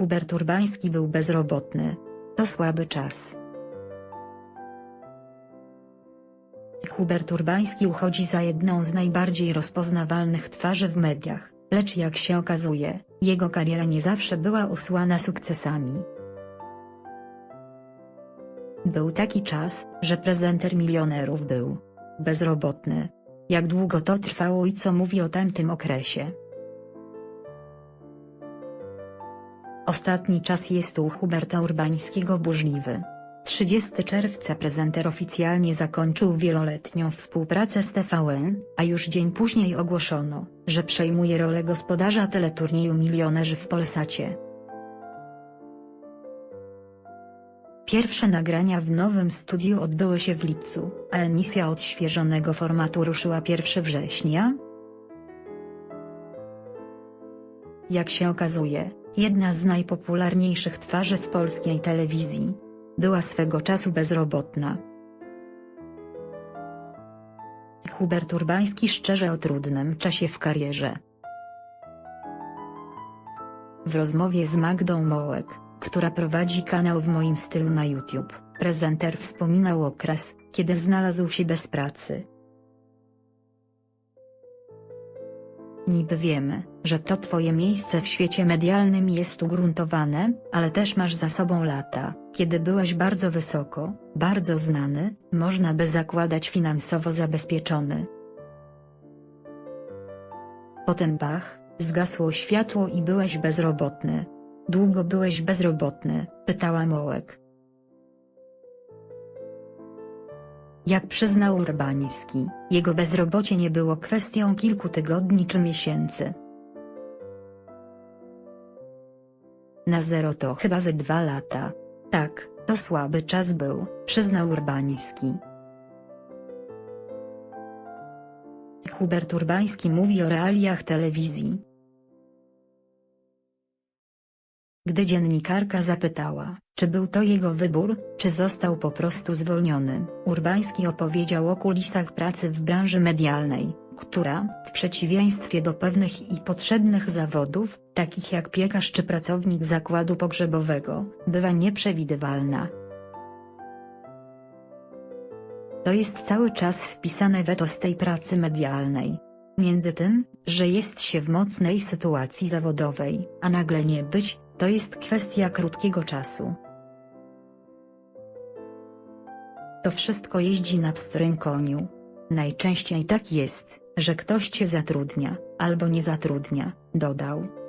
Hubert Urbański był bezrobotny. To słaby czas. Hubert Urbański uchodzi za jedną z najbardziej rozpoznawalnych twarzy w mediach, lecz jak się okazuje, jego kariera nie zawsze była usłana sukcesami. Był taki czas, że prezenter milionerów był bezrobotny. Jak długo to trwało i co mówi o tamtym okresie? Ostatni czas jest u Huberta Urbańskiego burzliwy. 30 czerwca prezenter oficjalnie zakończył wieloletnią współpracę z TVN, a już dzień później ogłoszono, że przejmuje rolę gospodarza teleturnieju Milionerzy w Polsacie. Pierwsze nagrania w nowym studiu odbyły się w lipcu, a emisja odświeżonego formatu ruszyła 1 września. Jak się okazuje, jedna z najpopularniejszych twarzy w polskiej telewizji. Była swego czasu bezrobotna. Hubert Urbański szczerze o trudnym czasie w karierze. W rozmowie z Magdą Mołek, która prowadzi kanał w moim stylu na YouTube, prezenter wspominał okres, kiedy znalazł się bez pracy. Niby wiemy, że to twoje miejsce w świecie medialnym jest ugruntowane, ale też masz za sobą lata, kiedy byłeś bardzo wysoko, bardzo znany, można by zakładać finansowo zabezpieczony. Potem bach, zgasło światło i byłeś bezrobotny. Długo byłeś bezrobotny, pytała Mołek. Jak przyznał Urbański, jego bezrobocie nie było kwestią kilku tygodni czy miesięcy. Na zero to chyba ze dwa lata. Tak, to słaby czas był, przyznał Urbański. Hubert Urbański mówi o realiach telewizji. Gdy dziennikarka zapytała, czy był to jego wybór, czy został po prostu zwolniony, Urbański opowiedział o kulisach pracy w branży medialnej, która, w przeciwieństwie do pewnych i potrzebnych zawodów, takich jak piekarz czy pracownik zakładu pogrzebowego, bywa nieprzewidywalna. To jest cały czas wpisane weto z tej pracy medialnej. Między tym, że jest się w mocnej sytuacji zawodowej, a nagle nie być, to jest kwestia krótkiego czasu. To wszystko jeździ na pstrym koniu. Najczęściej tak jest, że ktoś cię zatrudnia, albo nie zatrudnia, dodał.